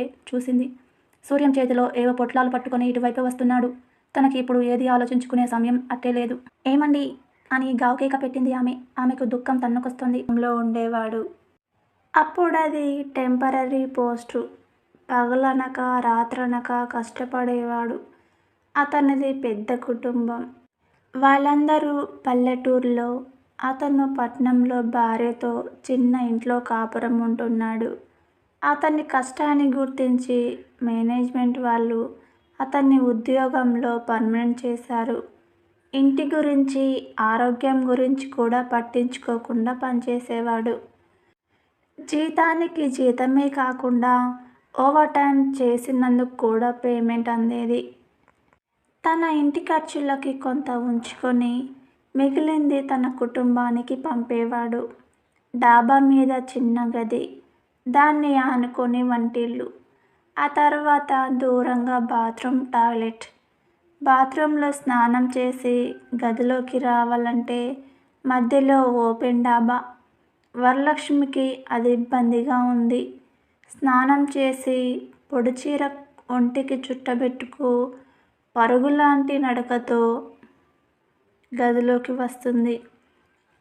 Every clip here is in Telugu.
చూసింది. సూర్యం చేతిలో ఏవో పొట్లాలు పట్టుకొని ఇటువైపు వస్తున్నాడు. తనకి ఇప్పుడు ఏది ఆలోచించుకునే సమయం అట్టే లేదు. ఏమండి? అని గావుకేక పెట్టింది ఆమె. ఆమెకు దుఃఖం తన్నుకొస్తుంది. లో ఉండేవాడు. అప్పుడు అది టెంపరీ పోస్టు. పగలనక రాత్రనక కష్టపడేవాడు. అతనిది పెద్ద కుటుంబం. వాళ్ళందరూ పల్లెటూరులో అతను పట్నంలో భార్యతో చిన్న ఇంట్లో కాపురం ఉంటున్నాడు. అతని కష్టాన్ని గుర్తించి మేనేజ్మెంట్ వాళ్ళు అతన్ని ఉద్యోగంలో పర్మనెంట్ చేశారు. ఇంటి గురించి ఆరోగ్యం గురించి కూడా పట్టించుకోకుండా పనిచేసేవాడు. జీతానికి జీతమే కాకుండా ఓవర్ టైం చేసినందుకు కూడా పేమెంట్ అందేది. తన ఇంటి ఖర్చులకి కొంత ఉంచుకొని మిగిలింది తన కుటుంబానికి పంపేవాడు. డాబా మీద చిన్న గది దాన్ని ఆనుకొని వంటిల్లు. ఆ తర్వాత దూరంగా బాత్రూమ్ టాయిలెట్. బాత్రూంలో స్నానం చేసి గదిలోకి రావాలంటే మధ్యలో ఓపెన్ డాబా. వరలక్ష్మికి అది ఇబ్బందిగా ఉంది. స్నానం చేసి పొడిచీర ఒంటికి చుట్టబెట్టుకు పరుగులాంటి నడకతో గదిలోకి వస్తుంది.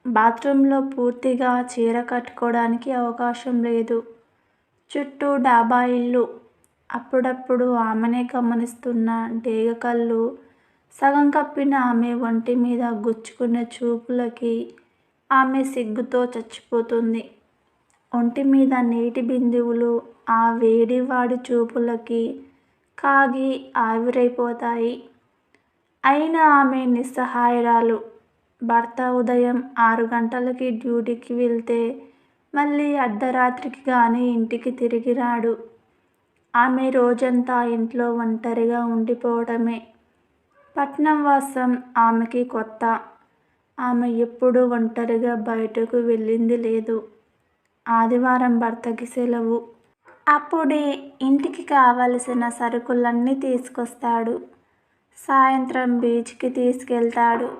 బాత్రూంలో పూర్తిగా చీర కట్టుకోవడానికి అవకాశం లేదు. చుట్టూ డాబా ఇల్లు. అప్పుడప్పుడు ఆమెనే గమనిస్తున్న డేగ కళ్ళు సగం కప్పిన ఆమె ఒంటి మీద గుచ్చుకున్న చూపులకి ఆమె సిగ్గుతో చచ్చిపోతుంది. ఒంటి మీద నీటి బిందువులు ఆ వేడి వాడి చూపులకి కాగి ఆవిరైపోతాయి. అయినా ఆమె నిస్సహాయరాలు. భర్త ఉదయం ఆరు గంటలకి డ్యూటీకి వెళ్తే మళ్ళీ అర్ధరాత్రికి కానీ ఇంటికి తిరిగి రాడు. ఆమె రోజంతా ఇంట్లో ఒంటరిగా ఉండిపోవడమే. పట్నం వాసం ఆమెకి కొత్త. ఆమె ఎప్పుడూ ఒంటరిగా బయటకు వెళ్ళింది లేదు. ఆదివారం భర్తకి సెలవు. అప్పుడే ఇంటికి కావలసిన సరుకులన్నీ తీసుకొస్తాడు. సాయంత్రం బీచ్కి తీసుకెళ్తాడు.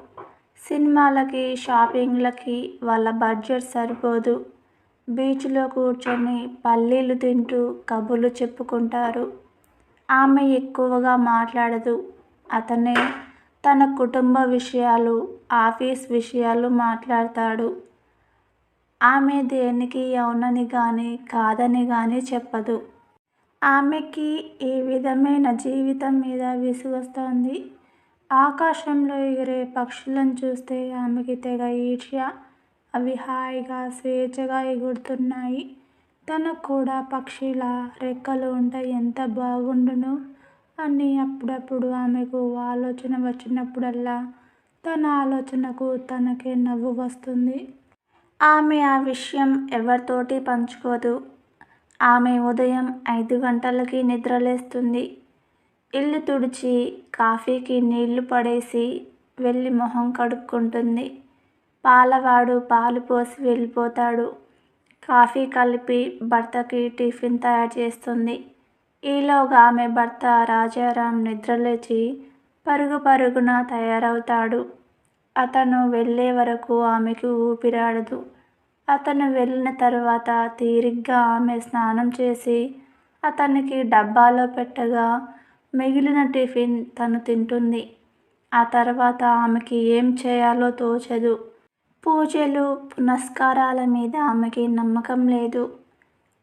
సినిమాలకి షాపింగ్లకి వాళ్ళ బడ్జెట్ సరిపోదు. బీచ్లో కూర్చొని పల్లీలు తింటూ కబుర్లు చెప్పుకుంటారు. ఆమె ఎక్కువగా మాట్లాడదు. అతనే తన కుటుంబ విషయాలు ఆఫీస్ విషయాలు మాట్లాడతాడు. ఆమె దేనికి అవునని కానీ కాదని కానీ చెప్పదు. ఆమెకి ఏ విధమైన జీవితం మీద విసుగొస్తోంది. ఆకాశంలో ఎగిరే పక్షులను చూస్తే ఆమెకి తెగ ఈర్ష్య. అవి హాయిగా స్వేచ్ఛగా ఎగురుతున్నాయి. తనకు కూడా పక్షిలా రెక్కలు ఉంటే ఎంత బాగుండును? అని అప్పుడప్పుడు ఆమెకు ఆలోచన వచ్చినప్పుడల్లా తన ఆలోచనకు తనకే నవ్వు వస్తుంది. ఆమె ఆ విషయం ఎవరితోటి పంచుకోదు. ఆమె ఉదయం ఐదు గంటలకి నిద్రలేస్తుంది. ఇల్లు తుడిచి కాఫీకి నీళ్ళు పడేసి వెళ్ళి మొహం కడుక్కుంటుంది. పాలవాడు పాలు పోసి వెళ్ళిపోతాడు. కాఫీ కలిపి భర్తకి టిఫిన్ తయారు చేస్తుంది. ఈలోగా ఆమె భర్త రాజారాం నిద్రలేచి పరుగు పరుగున తయారవుతాడు. అతను వెళ్ళే వరకు ఆమెకు ఊపిరాడదు. అతను వెళ్ళిన తర్వాత తీరిగ్గా ఆమె స్నానం చేసి అతనికి డబ్బాలో పెట్టగా మిగిలిన టిఫిన్ తను తింటుంది. ఆ తర్వాత ఆమెకి ఏం చేయాలో తోచదు. పూజలు పునస్కారాల మీద ఆమెకి నమ్మకం లేదు.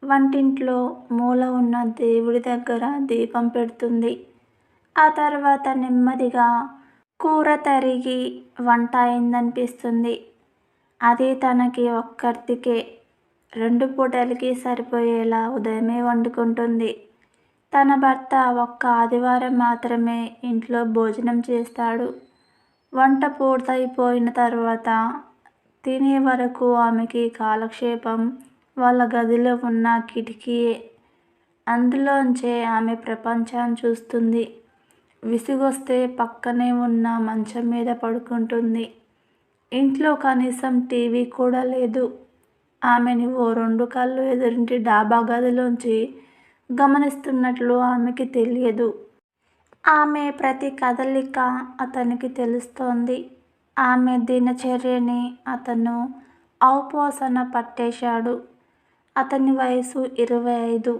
వంటింట్లో మూల ఉన్న దేవుడి దగ్గర దీపం పెడుతుంది. ఆ తర్వాత నెమ్మదిగా కూర తరిగి వంట అయిందనిపిస్తుంది. అది తనకి ఒక్కర్తికే. రెండు పూటలకి సరిపోయేలా ఉదయమే వండుకుంటుంది. తన భర్త ఒక్క ఆదివారం మాత్రమే ఇంట్లో భోజనం చేస్తాడు. వంట పూర్తయిపోయిన తర్వాత తినే వరకు ఆమెకి కాలక్షేపం వాళ్ళ గదిలో ఉన్న కిటికీయే అందులోంచే ఆమె ప్రపంచాన్ని చూస్తుంది. విసుగొస్తే పక్కనే ఉన్న మంచం మీద పడుకుంటుంది. ఇంట్లో కనీసం టీవీ కూడా లేదు. ఆమెని ఓ రెండు కళ్ళు ఎదురింటి డాబా గదిలోంచి గమనిస్తున్నట్లు ఆమెకి తెలియదు. ఆమె ప్రతి కదలిక అతనికి తెలుస్తోంది. ఆమె దినచర్యని అతను ఔపోసన పట్టేశాడు. అతని వయసు ఇరవై ఐదు.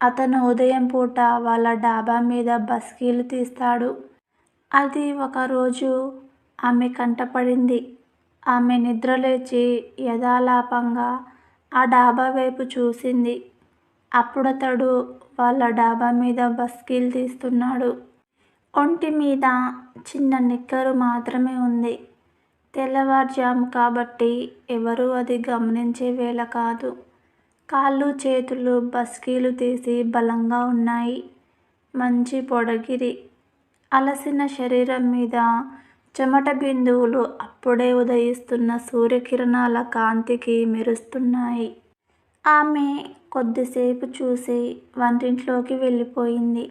అతను ఉదయం పూట వాళ్ళ డాబా మీద బస్కీలు తీస్తాడు. అది ఒకరోజు ఆమె కంటపడింది. ఆమె నిద్రలేచి యథాలాపంగా ఆ డాబా వైపు చూసింది. అప్పుడతడు వాళ్ళ డాబా మీద బస్కీలు తీస్తున్నాడు. ఒంటి మీద చిన్న నిక్కరు మాత్రమే ఉంది. తెల్లవారుజాము కాబట్టి ఎవరూ అది గమనించే వేళ కాదు. కాళ్ళు చేతులు బస్కీలు తీసి బలంగా ఉన్నాయి. మంచి పొడగిరి. అలసిన శరీరం మీద చెమట బిందువులు అప్పుడే ఉదయిస్తున్న సూర్యకిరణాల కాంతికి మెరుస్తున్నాయి. ఆమె కొద్దిసేపు చూసి వంటింట్లోకి వెళ్ళిపోయింది.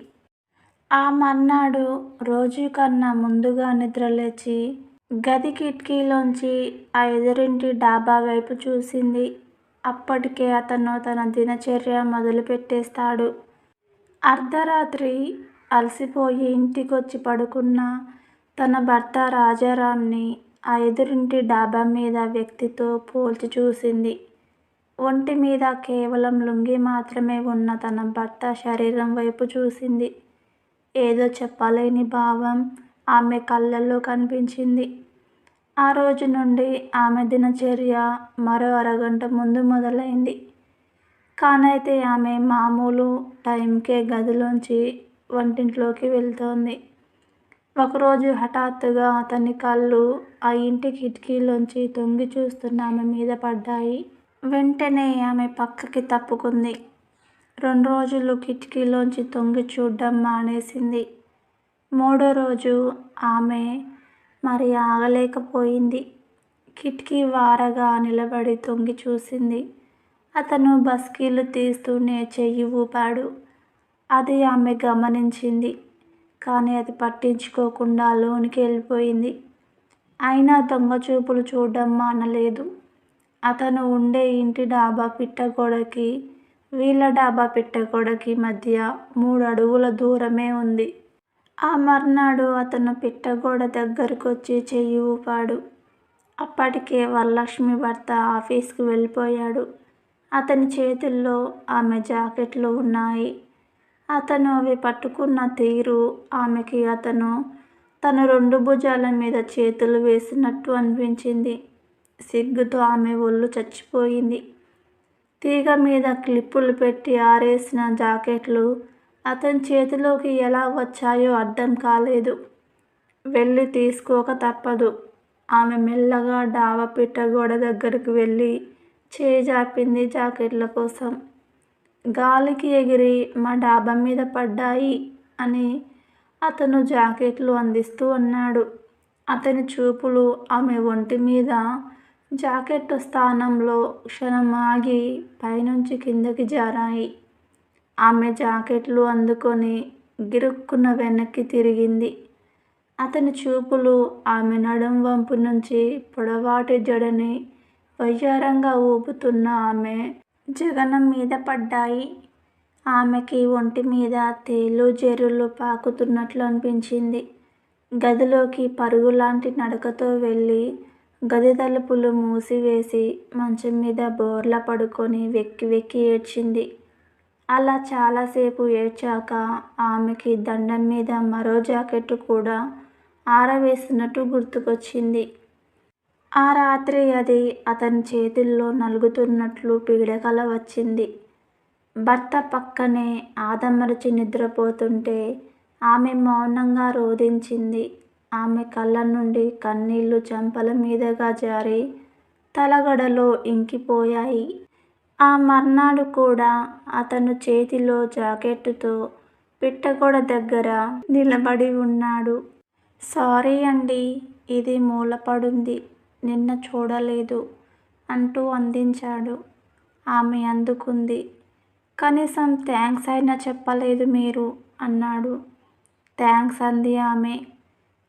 ఆ మర్నాడు రోజు కన్నా ముందుగా నిద్రలేచి గది కిటికీలోంచి ఆ ఎదురింటి డాబా వైపు చూసింది. అప్పటికే అతను తన దినచర్య మొదలుపెట్టేస్తాడు. అర్ధరాత్రి అలసిపోయి ఇంటికొచ్చి పడుకున్న తన భర్త రాజారాంని ఆ ఎదురింటి డాబా మీద వ్యక్తితో పోల్చి చూసింది. ఒంటి మీద కేవలం లుంగి మాత్రమే ఉన్న తన భర్త శరీరం వైపు చూసింది. ఏదో చెప్పలేని భావం ఆమె కళ్ళల్లో కనిపించింది. ఆ రోజు నుండి ఆమె దినచర్య మరో అరగంట ముందు మొదలైంది. కానైతే ఆమె మామూలు టైంకే గదిలోంచి వంటింట్లోకి వెళ్తోంది. ఒకరోజు హఠాత్తుగా అతని కళ్ళు ఆ ఇంటి కిటికీలోంచి తొంగి చూస్తున్న ఆమె మీద పడ్డాయి. వెంటనే ఆమె పక్కకి తప్పుకుంది. రెండు రోజులు కిటికీలోంచి తొంగి చూడ్డం మానేసింది. మూడో రోజు ఆమె మరి ఆగలేకపోయింది. కిటికీ వారగా నిలబడి తొంగి చూసింది. అతను బస్కీలు తీస్తూనే చెయ్యి ఊపాడు. అది ఆమె గమనించింది. కానీ అది పట్టించుకోకుండా లోనికి వెళ్ళిపోయింది. అయినా దొంగ చూపులు చూడడం మానలేదు. అతను ఉండే ఇంటి డాబా పిట్టగోడకి వీళ్ళ డాబా పిట్టగోడకి మధ్య మూడు అడుగుల దూరమే ఉంది. ఆ మర్నాడు అతను పిట్టగోడ దగ్గరకు వచ్చి చెయ్యి ఊపాడు. అప్పటికే వరలక్ష్మి భర్త ఆఫీస్కి వెళ్ళిపోయాడు. అతని చేతుల్లో ఆమె జాకెట్లు ఉన్నాయి. అతను అవి పట్టుకున్న తీరు ఆమెకి అతను తన రెండు భుజాల మీద చేతులు వేసినట్టు అనిపించింది. సిగ్గుతో ఆమె ఒళ్ళు చచ్చిపోయింది. తీగ మీద క్లిప్పులు పెట్టి ఆరేసిన జాకెట్లు అతని చేతిలోకి ఎలా వచ్చాయో అర్థం కాలేదు. వెళ్ళి తీసుకోక తప్పదు. ఆమె మెల్లగా డాబా పిట్ట గోడ దగ్గరికి వెళ్ళి చేజాపింది జాకెట్ల కోసం. గాలికి ఎగిరి మా డాబా మీద పడ్డాయి అని అతను జాకెట్లు అందిస్తూ అన్నాడు. అతని చూపులు ఆమె ఒంటి మీద జాకెట్ స్థానంలో క్షణం ఆగి పైనుంచి కిందకి జారాయి. ఆమె జాకెట్లు అందుకొని గిరుక్కున వెనక్కి తిరిగింది. అతని చూపులు ఆమె నడుం వంపు నుంచి పొడవాటి జడని వయ్యారంగా ఊపుతున్న ఆమె జగనం మీద పడ్డాయి. ఆమెకి ఒంటి మీద తేలు జెర్రులు పాకుతున్నట్లు అనిపించింది. గదిలోకి పరుగులాంటి నడకతో వెళ్ళి గది తలుపులు మూసివేసి మంచం మీద బోర్ల పడుకొని వెక్కి వెక్కి ఏడ్చింది. అలా చాలాసేపు ఏడ్చాక ఆమెకి దండం మీద మరో జాకెట్టు కూడా ఆరవేసినట్టు గుర్తుకొచ్చింది. ఆ రాత్రి అది అతని చేతుల్లో నలుగుతున్నట్లు పీడకల వచ్చింది. భర్త పక్కనే ఆదమరచి నిద్రపోతుంటే ఆమె మౌనంగా రోధించింది. ఆమె కళ్ళ నుండి కన్నీళ్ళు చెంపల మీదగా జారి తలగడలో ఇంకిపోయాయి. ఆ మర్నాడు కూడా అతను చేతిలో జాకెట్టుతో పిట్టగోడ దగ్గర నిలబడి ఉన్నాడు. సారీ అండి ఇది మూలపడుంది నిన్న చూడలేదు అంటూ అందించాడు. ఆమె అందుకుంది. కనీసం థ్యాంక్స్ అయినా చెప్పలేదు మీరు అన్నాడు. థ్యాంక్స్ అంది ఆమె.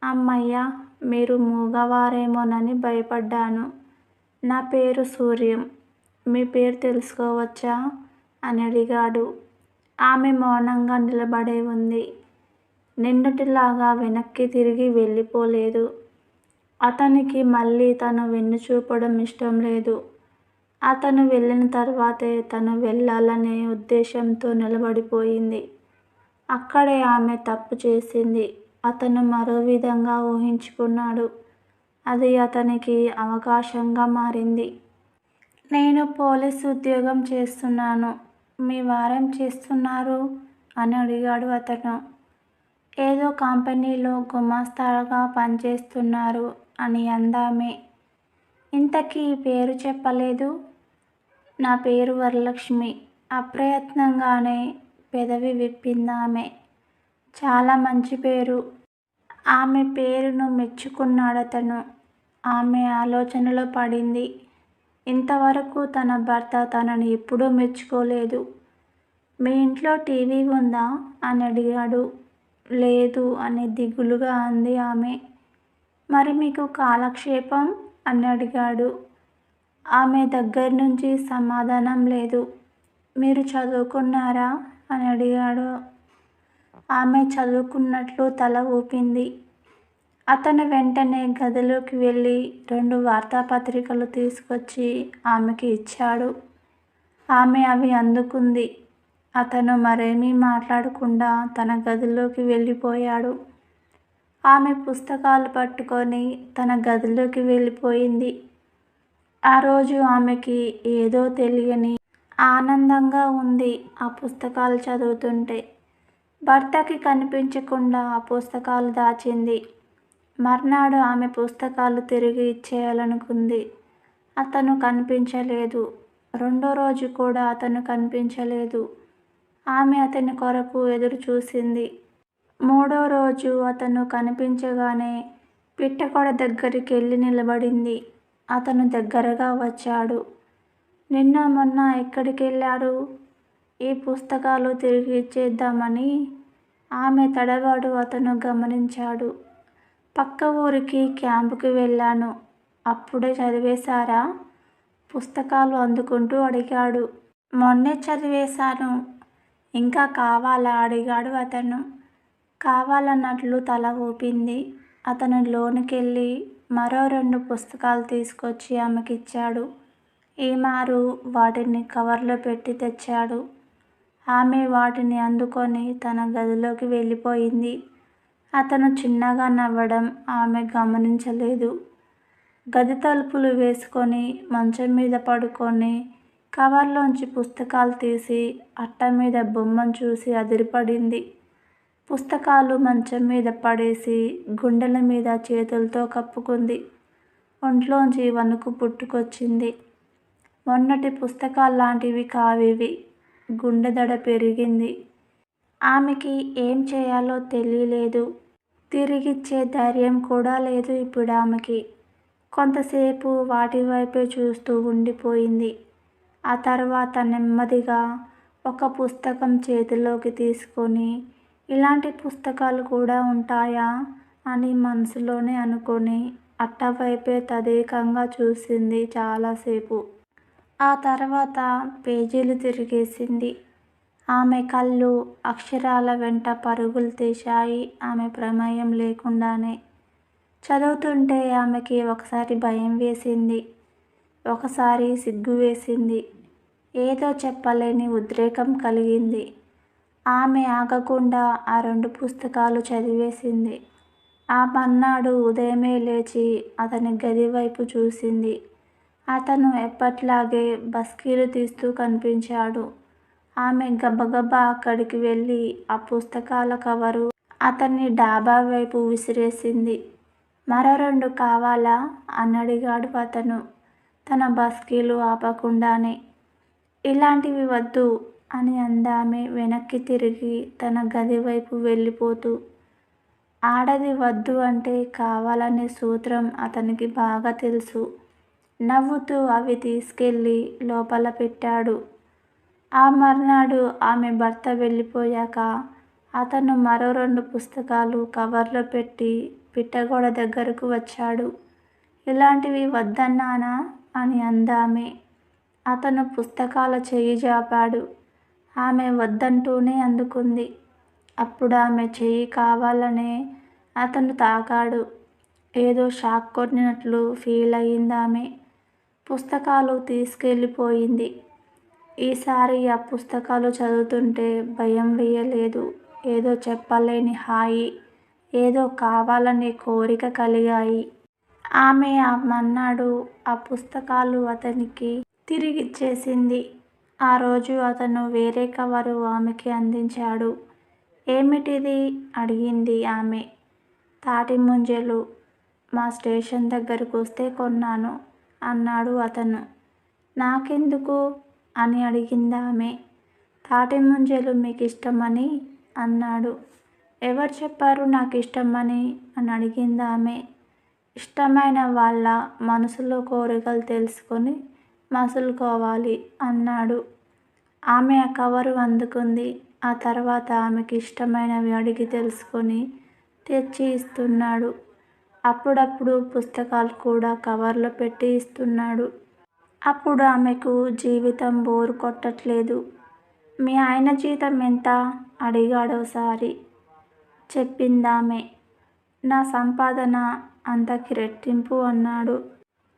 అమ్మయ్య మీరు మూగవారేమోనని భయపడ్డాను. నా పేరు సూర్యం. మీ పేరు తెలుసుకోవచ్చా? అని అడిగాడు. ఆమె మౌనంగా నిలబడే ఉంది. నిన్నటిలాగా వెనక్కి తిరిగి వెళ్ళిపోలేదు. అతనికి మళ్ళీ తను వెన్ను చూపడం ఇష్టం లేదు. అతను వెళ్ళిన తర్వాతే తను వెళ్ళాలనే ఉద్దేశంతో నిలబడిపోయింది. అక్కడే ఆమె తప్పు చేసింది. అతను మరో విధంగా ఊహించుకున్నాడు. అది అతనికి అవకాశంగా మారింది. నేను పోలీస్ ఉద్యోగం చేస్తున్నాను. మీ వారేం చేస్తున్నారు? అని అడిగాడు అతను. ఏదో కంపెనీలో గుమాస్తాగా పనిచేస్తున్నారు అని అందామే. ఇంతకీ పేరు చెప్పలేదు? నా పేరు వరలక్ష్మి. అప్రయత్నంగానే పెదవి విప్పిందామే. చాలా మంచి పేరు. ఆమె పేరును మెచ్చుకున్నాడతను. ఆమె ఆలోచనలో పడింది. ఇంతవరకు తన భర్త తనని ఎప్పుడూ మెచ్చుకోలేదు. మీ ఇంట్లో టీవీ ఉందా అని అడిగాడు. లేదు అని దిగులుగా అంది ఆమె. మరి మీకు కాలక్షేపం అని అడిగాడు. ఆమె దగ్గర నుంచి సమాధానం లేదు. మీరు చదువుకున్నారా అని అడిగాడు. ఆమె చదువుకున్నట్లు తల ఊపింది. అతను వెంటనే గదిలోకి వెళ్ళి రెండు వార్తాపత్రికలు తీసుకొచ్చి ఆమెకి ఇచ్చాడు. ఆమె అవి అందుకుంది. అతను మరేమీ మాట్లాడకుండా తన గదిలోకి వెళ్ళిపోయాడు. ఆమె పుస్తకాలు పట్టుకొని తన గదిలోకి వెళ్ళిపోయింది. ఆ రోజు ఆమెకి ఏదో తెలియని ఆనందంగా ఉంది ఆ పుస్తకాలు చదువుతుంటే. భర్తకి కనిపించకుండా ఆ పుస్తకాలు దాచింది. మర్నాడు ఆమె పుస్తకాలు తిరిగి ఇచ్చేయాలనుకుంది. అతను కనిపించలేదు. రెండో రోజు కూడా అతను కనిపించలేదు. ఆమె అతని కొరకు ఎదురు చూసింది మూడో రోజు అతను కనిపించగానే పిట్టకొడ దగ్గరికి వెళ్ళి నిలబడింది. అతను దగ్గరగా వచ్చాడు. నిన్న మొన్న ఎక్కడికి వెళ్ళారు ఈ పుస్తకాలు తిరిగి ఇచ్చేద్దామని ఆమె తడవాడు అతను గమనించాడు. పక్క ఊరికి క్యాంపుకి వెళ్ళాను. అప్పుడే చదివేశారా? పుస్తకాలు అందుకుంటూ అడిగాడు. మొన్నే చదివేశాను. ఇంకా కావాలా? అడిగాడు అతను. కావాలన్నట్లు తల ఊపింది. అతను లోనికి మరో రెండు పుస్తకాలు తీసుకొచ్చి ఆమెకిచ్చాడు. ఈమారు వాటిని కవర్లో పెట్టి తెచ్చాడు. ఆమె వాటిని అందుకొని తన గదిలోకి వెళ్ళిపోయింది. అతను చిన్నగా నవ్వడం ఆమె గమనించలేదు. గది తలుపులు వేసుకొని మంచం మీద పడుకొని కవర్లోంచి పుస్తకాలు తీసి అట్ట మీద బొమ్మను చూసి అదిరిపడింది. పుస్తకాలు మంచం మీద పడేసి గుండెల మీద చేతులతో కప్పుకుంది. ఒంట్లోంచి వణుకు పుట్టుకొచ్చింది. మొన్నటి పుస్తకాలు లాంటివి కావేవి. గుండె దడ పెరిగింది. ఆమెకి ఏం చేయాలో తెలియలేదు. తిరిగిచ్చే ధైర్యం కూడా లేదు ఇప్పుడు ఆమెకి. కొంతసేపు వాటి వైపే చూస్తూ ఉండిపోయింది. ఆ తర్వాత నెమ్మదిగా ఒక పుస్తకం చేతిలోకి తీసుకొని ఇలాంటి పుస్తకాలు కూడా ఉంటాయా? అని మనసులోనే అనుకొని అట్టవైపే తదేకంగా చూసింది చాలాసేపు. ఆ తర్వాత పేజీలు తిరిగేసింది. ఆమె కళ్ళు అక్షరాల వెంట పరుగులు తీశాయి. ఆమె ప్రమేయం లేకుండానే చదువుతుంటే ఆమెకి ఒకసారి భయం వేసింది. ఒకసారి సిగ్గు వేసింది. ఏదో చెప్పలేని ఉద్రేకం కలిగింది. ఆమె ఆగకుండా ఆ రెండు పుస్తకాలు చదివేసింది. ఆ మన్నాడు ఉదయమే లేచి అతని గది వైపు చూసింది. అతను ఎప్పట్లాగే బస్కీలు తీస్తూ కనిపించాడు. ఆమె గబగబా అక్కడికి వెళ్ళి ఆ పుస్తకాల కవరు అతన్ని డాబా వైపు విసిరేసింది. మరో రెండు కావాలా? అని అడిగాడు అతను. తన బస్కీలు ఆపకుండానే. ఇలాంటివి వద్దు అని అందామె వెనక్కి తిరిగి తన గది వైపు వెళ్ళిపోతూ. ఆడది వద్దు అంటే కావాలనే సూత్రం అతనికి బాగా తెలుసు. నవ్వుతూ అవి తీసుకెళ్ళి లోపల పెట్టాడు. ఆ మర్నాడు ఆమె భర్త వెళ్ళిపోయాక అతను మరో రెండు పుస్తకాలు కవర్లో పెట్టి పిట్టగోడ దగ్గరకు వచ్చాడు. ఇలాంటివి వద్దన్నానా అని అందామె. అతను పుస్తకాల చెయ్యి జాపాడు. ఆమె వద్దంటూనే అందుకుంది. అప్పుడు ఆమె చెయ్యి కావాలనే అతను తాకాడు. ఏదో షాక్ కొట్టినట్లు ఫీల్ అయ్యిందామె. పుస్తకాలు తీసుకెళ్ళిపోయింది. ఈసారి ఆ పుస్తకాలు చదువుతుంటే భయం వేయలేదు ఏదో చెప్పలేని హాయి, ఏదో కావాలనే కోరిక కలిగాయి. ఆమె ఆ మన్నాడు ఆ పుస్తకాలు అతనికి తిరిగిచ్చేసింది. ఆ రోజు అతను వేరే కవరు ఆమెకి అందించాడు. ఏమిటిది? అడిగింది ఆమె. తాటిముంజలు మా స్టేషన్ దగ్గరకు వస్తే కొన్నాను అన్నాడు అతను. నాకెందుకు? అని అడిగిందామె. మీకు ఇష్టమని అన్నాడు. ఎవరు చెప్పారు నాకు ఇష్టమని అని అడిగిందామె. ఇష్టమైన వాళ్ళ మనసులో కోరికలు తెలుసుకొని మసులుకోవాలి అన్నాడు. ఆమె ఆ కవరు అందుకుంది. ఆ తర్వాత ఆమెకి ఇష్టమైనవి అడిగి తెలుసుకొని తెచ్చి ఇస్తున్నాడు. అప్పుడప్పుడు పుస్తకాలు కూడా కవర్లో పెట్టి ఇస్తున్నాడు. అప్పుడు ఆమెకు జీవితం బోరు కొట్టట్లేదు. మీ ఆయన జీతం ఎంత? అడిగాడోసారి. చెప్పిందామె. నా సంపాదన అంతకి రెట్టింపు అన్నాడు.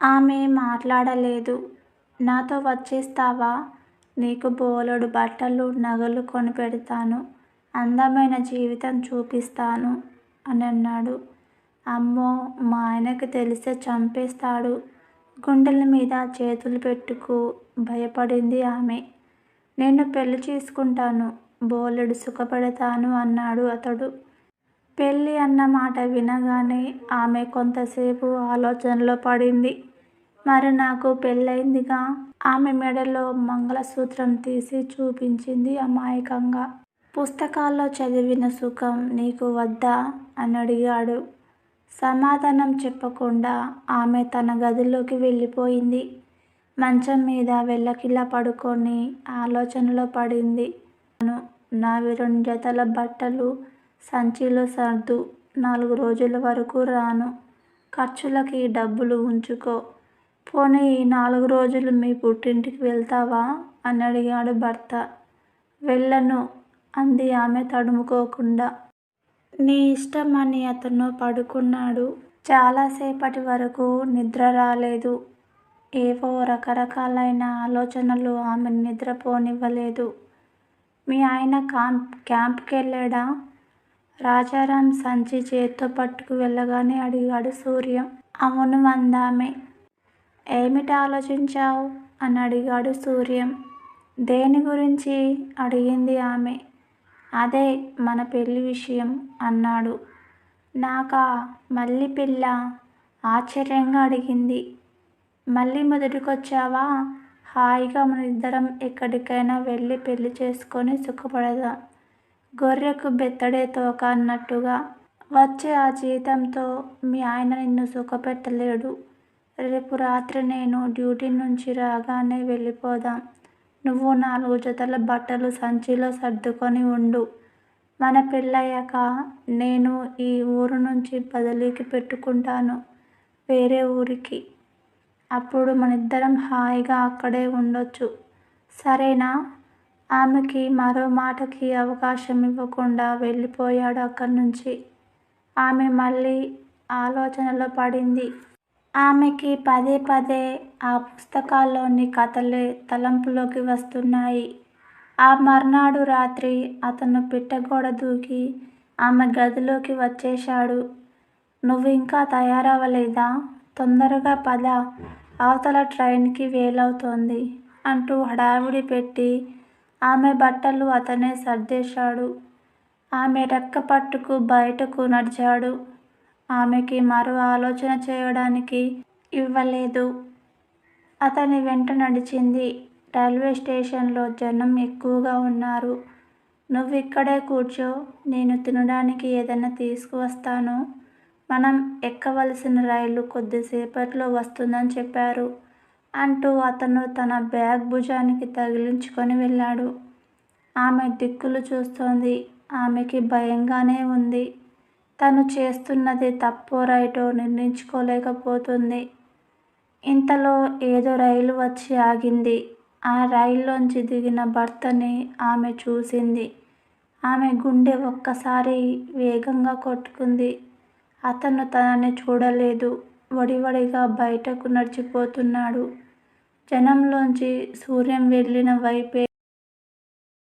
ఆమె మాట్లాడలేదు. నాతో వచ్చేస్తావా? నీకు బోలెడు బట్టలు, నగలు కొనిపెడతాను. అందమైన జీవితం చూపిస్తాను అని అన్నాడు అమ్మో! మా ఆయనకి తెలిస్తే చంపేస్తాడు. గుండెల మీద చేతులు పెట్టుకు భయపడింది ఆమె. నేను పెళ్ళి చేసుకుంటాను. బోలెడు సుఖపడతాను అన్నాడు అతడు. పెళ్ళి అన్న మాట వినగానే ఆమె కొంతసేపు ఆలోచనలో పడింది. మరి నాకు పెళ్ళయిందిగా? ఆమె మెడలో మంగళసూత్రం తీసి చూపించింది అమాయకంగా. పుస్తకాల్లో చదివిన సుఖం నీకు వద్దా? అని అడిగాడు సమాధానం చెప్పకుండా ఆమె తన గదిలోకి వెళ్ళిపోయింది. మంచం మీద వెళ్ళకిలా పడుకొని ఆలోచనలో పడింది. నావి రెండు జతల బట్టలు సంచిలో సర్దు. నాలుగు రోజుల వరకు రాను. ఖర్చులకి డబ్బులు ఉంచుకో. పోనీ ఈ నాలుగు రోజులు మీ పుట్టింటికి వెళ్తావా? అని అడిగాడు భర్త. వెళ్ళను అంది ఆమె తడుముకోకుండా. నీ ఇష్టం అని అతను పడుకున్నాడు. చాలాసేపటి వరకు నిద్ర రాలేదు. ఏవో రకరకాలైన ఆలోచనలు ఆమె నిద్రపోనివ్వలేదు. మీ ఆయన క్యాంప్ క్యాంప్కి వెళ్ళాడా రాజారాం సంచి చేత్తో పట్టుకు వెళ్ళగానే అడిగాడు సూర్యం. అవును అందామె. ఏమిటి ఆలోచించావు అని అడిగాడు సూర్యం. దేని గురించి? అడిగింది ఆమె. అదే మన పెళ్ళి విషయం అన్నాడు. నాకా? మళ్ళీ పిల్ల ఆశ్చర్యంగా అడిగింది. మళ్ళీ మొదటికొచ్చావా? హాయిగా మనిద్దరం ఎక్కడికైనా వెళ్ళి పెళ్ళి చేసుకొని సుఖపడదాం. గొర్రెకు బెత్తడే తోక అన్నట్టుగా. వచ్చే ఆ జీతంతో మీ ఆయన నిన్ను సుఖపెట్టలేడు. రేపు రాత్రి నేను డ్యూటీ నుంచి రాగానే వెళ్ళిపోదాం. నువ్వు నాలుగు జతల బట్టలు సంచిలో సర్దుకొని ఉండు. మన పెళ్ళయ్యాక నేను ఈ ఊరు నుంచి బదిలీకి పెట్టుకుంటాను వేరే ఊరికి. అప్పుడు మనిద్దరం హాయిగా అక్కడే ఉండొచ్చు. సరేనా? ఆమెకి మరో మాటకి అవకాశం ఇవ్వకుండా వెళ్ళిపోయాడు అక్కడి నుంచి ఆమె మళ్ళీ ఆలోచనలో పడింది. ఆమెకి పదే పదే ఆ పుస్తకాల్లోని కథలే తలంపులోకి వస్తున్నాయి. ఆ మర్నాడు రాత్రి అతను పిట్టగోడ దూకి ఆమె గదిలోకి వచ్చేశాడు. నువ్వింకా తయారవలేదా? తొందరగా పద. అవతల ట్రైన్కి అంటూ హడావిడి పెట్టి ఆమె బట్టలు అతనే సర్దేశాడు. ఆమె రెక్కపట్టుకు బయటకు నడిచాడు. ఆమెకి మరో ఆలోచన చేయడానికి ఇవ్వలేదు. అతని వెంట నడిచింది. రైల్వే స్టేషన్లో జనం ఎక్కువగా ఉన్నారు. నువ్వు ఇక్కడే కూర్చో. నేను తినడానికి ఏదైనా తీసుకువస్తాను. మనం ఎక్కవలసిన రైలు కొద్దిసేపట్లో వస్తుందని చెప్పారు అంటూ అతను తన బ్యాగ్ భుజానికి తగిలించుకొని వెళ్ళాడు. ఆమె దిక్కులు చూస్తోంది. ఆమెకి భయంగానే ఉంది. తను చేస్తున్నది తప్పో రైటో నిర్ణయించుకోలేకపోతుంది. ఇంతలో ఏదో రైలు వచ్చి ఆగింది. ఆ రైల్లోంచి దిగిన భర్తని ఆమె చూసింది. ఆమె గుండె ఒక్కసారి వేగంగా కొట్టుకుంది. అతను తనని చూడలేదు. వడివడిగా బయటకు నడిచిపోతున్నాడు. జనంలోంచి సూర్యం వెళ్ళిన వైపే